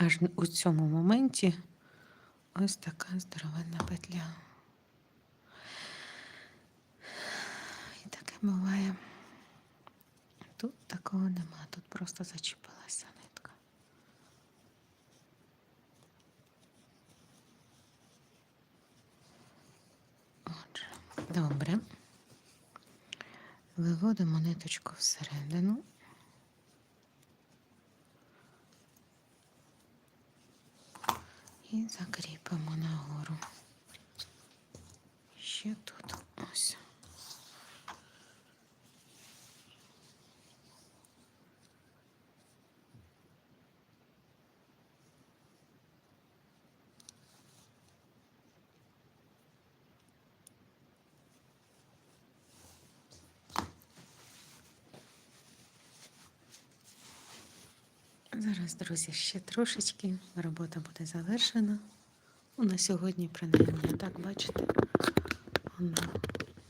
аж у цьому моменті ось така здоровенна петля. І таке буває. Тут такого нема, тут просто зачепилася нитка. Отже, добре. Виводимо ниточку всередину. І закріпимо нагору. Ще тут ось. Зараз, друзі, ще трошечки робота буде завершена. Ну, на сьогодні, принаймні, так бачите, воно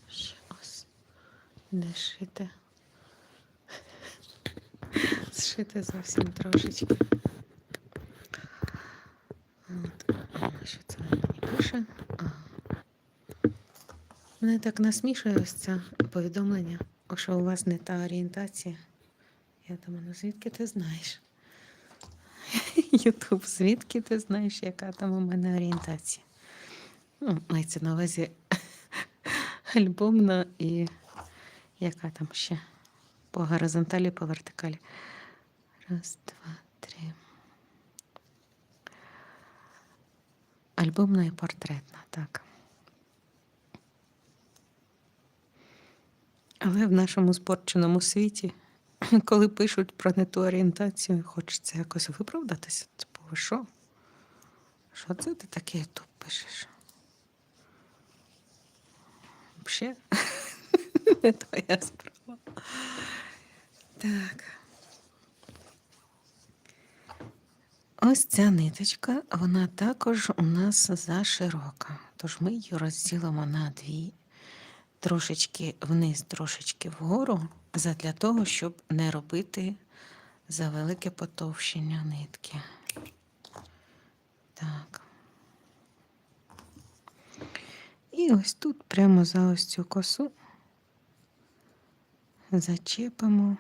ще ось не шите. Зшите зовсім трошечки. От. Що це мені пише? Мене так насмішує ось це повідомлення, що у вас не та орієнтація. Я думаю, ну звідки ти знаєш? Ютуб, звідки ти знаєш, яка там у мене орієнтація? Ну, мається на увазі альбомна і яка там ще по горизонталі, по вертикалі. Раз, два, три. Альбомна і портретна, так. Але в нашому спорченому світі коли пишуть про не ту орієнтацію, хочеться якось виправдатися. Типу, що? Що це ти таке тут пишеш? Взагалі, не твоя справа. Так. Ось ця ниточка, вона також у нас заширока. Тож ми її розділимо на дві, трошечки вниз, трошечки вгору задля того, щоб не робити за велике потовщення нитки. Так. І ось тут, прямо за ось цю косу, зачепимо.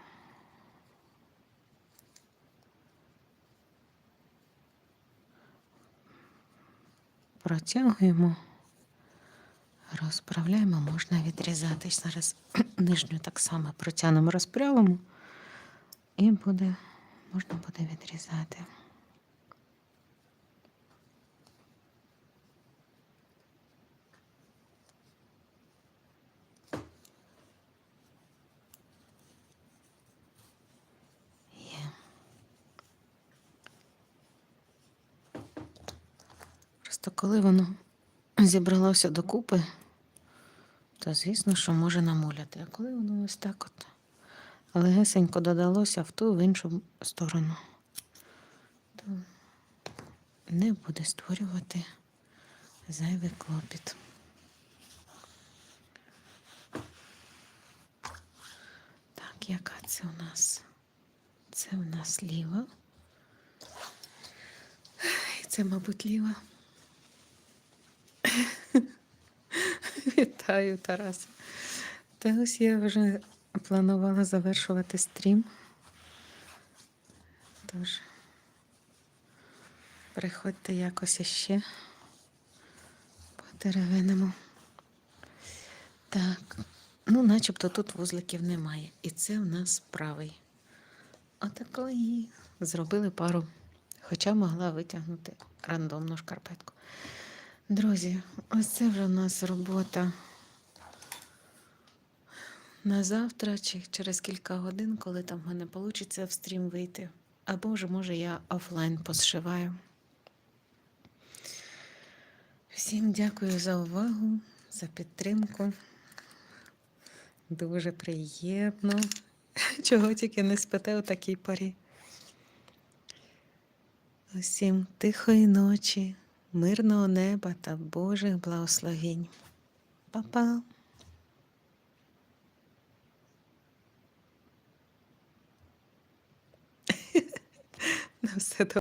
Протягуємо. Розправляємо, можна відрізати. Зараз нижню так само протягнемо, розправимо, і буде, можна буде відрізати. Просто коли воно зібралося докупи, то звісно, що може намуляти. А коли воно ось так от легесенько додалося в ту в іншу сторону, то не буде створювати зайвий клопіт. Так, яка це у нас? Це у нас ліва. І це, мабуть, ліва. Вітаю, Тарас. Та ось я вже планувала завершувати стрім. Тож, приходьте якось іще потеревенимо. Так, ну, начебто тут вузликів немає. І це в нас правий. Отакої зробили пару, хоча могла витягнути рандомну шкарпетку. Друзі, ось це вже в нас робота на завтра чи через кілька годин, коли там в мене вийде в стрім вийти. Або вже, може, я офлайн посшиваю. Всім дякую за увагу, за підтримку. Дуже приємно. Чого тільки не спите у такій порі. Усім тихої ночі мирного неба та Божих благословень. Па-па! На все добре.